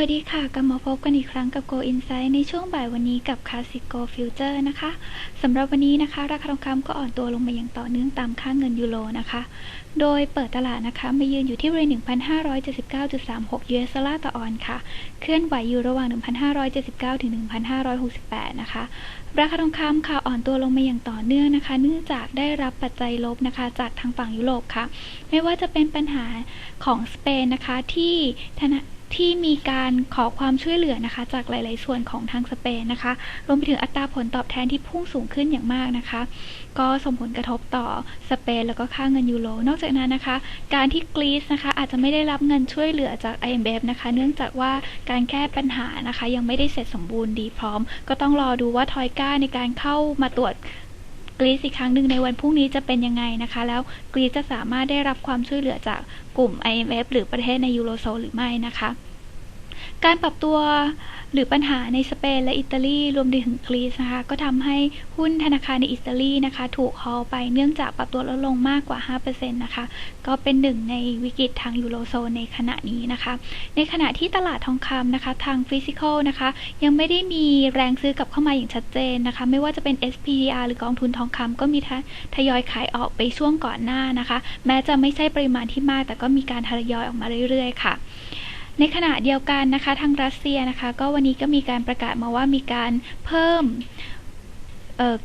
วัสดีค่ะ กลับมาพบกันอีกครั้งกับ Go Insight ในช่วงบ่ายวันนี้กับ Classic Go Future นะคะสำหรับวันนี้นะคะ ราคาทองคำก็อ่อนตัวลงมาอย่างต่อเนื่องตามค่าเงินยูโรนะคะ โดยเปิดตลาดนะคะ มายืนอยู่ที่บริเวณ1,579.36 US ดอลลาร์ต่อออนค่ะ เคลื่อนไหวอยู่ระหว่าง 1,579 ถึง 1,568 นะคะ ราคาทองคำค่ะอ่อนตัวลงมาอย่างต่อเนื่องนะคะ เนื่องจากได้รับปัจจัยลบนะคะ จากทางฝั่งยุโรปค่ะ ไม่ว่าจะเป็นปัญหาของสเปนนะคะที่ธนา ที่มีการขอความช่วยเหลือนะคะ จากหลาย ๆ ส่วนของทางสเปนนะคะ รวมไปถึงอัตราผลตอบแทนที่พุ่งสูงขึ้นอย่างมากนะคะ ก็ส่งผลกระทบต่อสเปนแล้วก็ค่าเงินยูโร นอกจากนั้นนะคะ การที่กรีซนะคะอาจจะไม่ได้รับเงินช่วยเหลือจาก IMF นะคะ เนื่องจากว่าการแก้ปัญหานะคะ ยังไม่ได้เสร็จสมบูรณ์ดีพร้อม ก็ต้องรอดูว่าทอยก้าในการเข้ามาตรวจ กรีซอีกครั้งหนึ่งในวันพรุ่งนี้จะเป็นยังไงนะคะ แล้วกรีซจะสามารถได้รับความช่วยเหลือจากกลุ่ม IMF หรือประเทศในยูโรโซนหรือไม่นะคะ การปรับตัวหรือปัญหาในสเปนและอิตาลีรวมถึงกรีซนะคะก็ทำให้หุ้นธนาคารในอิตาลีนะคะถูกฮอลไปเนื่องจากปรับตัวลดลงมากกว่า 5%นะคะก็เป็นหนึ่งในวิกฤตทางยูโรโซนในขณะนี้นะคะ ในขณะที่ตลาดทองคำนะคะทางฟิสิกอลนะคะยังไม่ได้มีแรงซื้อกลับเข้ามาอย่างชัดเจนนะคะไม่ว่าจะเป็น SPDR หรือกองทุนทองคำก็มีทยอยขายออกไปช่วงก่อนหน้านะคะ แม้จะไม่ใช่ปริมาณที่มาก แต่ก็มีการทยอยออกมาเรื่อยๆ ค่ะ ในขณะเดียวกันนะคะทางรัสเซียนะคะ ก็วันนี้ก็มีการประกาศมาว่ามีการเพิ่ม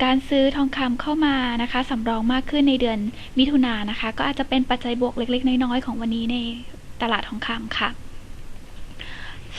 การซื้อทองคำเข้ามานะคะสำรองมากขึ้นในเดือนมิถุนายนนะคะ ก็อาจจะเป็นปัจจัยบวกเล็ก ๆ น้อยๆของวันนี้ในตลาดทองคำค่ะ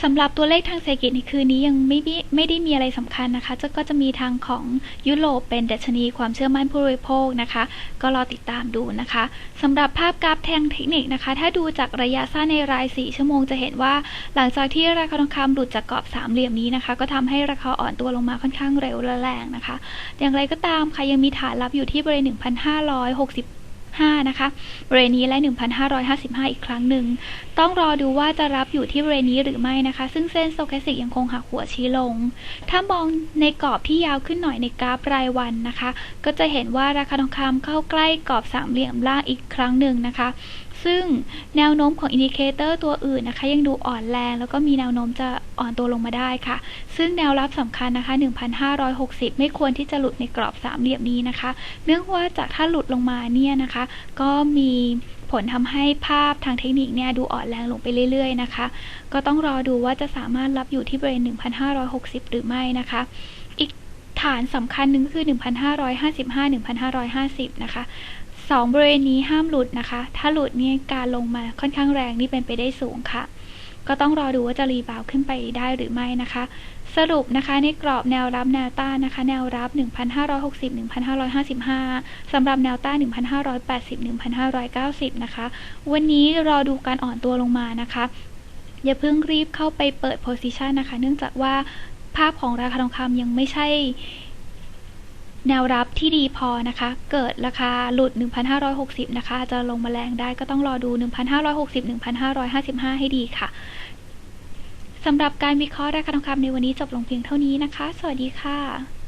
สำหรับตัวเลขทางเศรษฐกิจในคืนนี้ยังไม่ไม่ได้มีอะไรสำคัญนะคะจะก็จะมีทางของยุโรปเป็นดัชนีความเชื่อมั่นผู้บริโภคนะคะ ก็รอติดตามดูนะคะสำหรับภาพกราฟแทงเทคนิคนะคะ ถ้าดูจากระยะสั้นในราย 4 ชั่วโมงจะเห็นว่า หลังจากที่ราคาทองคำหลุดจากกรอบสามเหลี่ยมนี้นะคะ ก็ทำให้ราคาอ่อนตัวลงมาค่อนข้างเร็วและแรงนะคะ อย่างไรก็ตามค่ะยังมีฐานรับอยู่ที่บริเวณ1,560 5 นะคะบริเวณนี้และ 1,555 อีกครั้งหนึ่ง ต้องรอดูว่าจะรับอยู่ที่บริเวณนี้หรือไม่นะคะ ซึ่งเส้นโซเคสิกยังคงหักหัวชี้ลง ถ้ามองในกรอบที่ยาวขึ้นหน่อยในกราฟรายวันนะคะ ก็จะเห็นว่าราคาทองคำเข้าใกล้กรอบสามเหลี่ยมล่างอีกครั้งหนึ่งนะคะ ซึ่งแนวโน้มของอินดิเคเตอร์ตัวอื่นนะคะยังดูอ่อนแรง แล้วก็มีแนวโน้มจะอ่อนตัวลงมาได้ค่ะ ซึ่งแนวรับสำคัญนะคะ 1,560 ไม่ควรที่จะหลุดในกรอบสามเหลี่ยมนี้นะคะ เนื่องว่าจากถ้าหลุดลงมาเนี่ยนะคะ ก็มีผลทำให้ภาพทางเทคนิคเนี่ยดูอ่อนแรงลงไปเรื่อยๆนะคะ ก็ต้องรอดูว่าจะสามารถรับอยู่ที่บริเวณ 1,560 หรือไม่นะคะ อีกฐานสำคัญหนึ่งคือ 1,555-1,550 นะคะ สองบริเวณนี้ห้ามหลุดนะคะ ถ้าหลุดเนี่ยการลงมาค่อนข้างแรงนี่เป็นไปได้สูงค่ะ ก็ต้องรอดูว่าจะรีบาวขึ้นไปได้หรือไม่นะคะ สรุปนะคะในกรอบแนวรับแนวต้านนะคะ แนวรับ 1,560 1,555สำหรับแนวต้าน 1,580 1,590 นะคะ วันนี้รอดูการอ่อนตัวลงมานะคะ อย่าเพิ่งรีบเข้าไปเปิดโพซิชันนะคะ เนื่องจากว่าภาพของราคาทองคำยังไม่ใช่ แนวรับที่ดีพอนะคะ เกิดราคาหลุด 1,560 นะคะ จะลงมาแรงได้ก็ต้องรอดู 1,560 1,555 ให้ดีค่ะ สำหรับการวิเคราะห์ราคาทองคำในวันนี้จบลงเพียงเท่านี้นะคะ สวัสดีค่ะ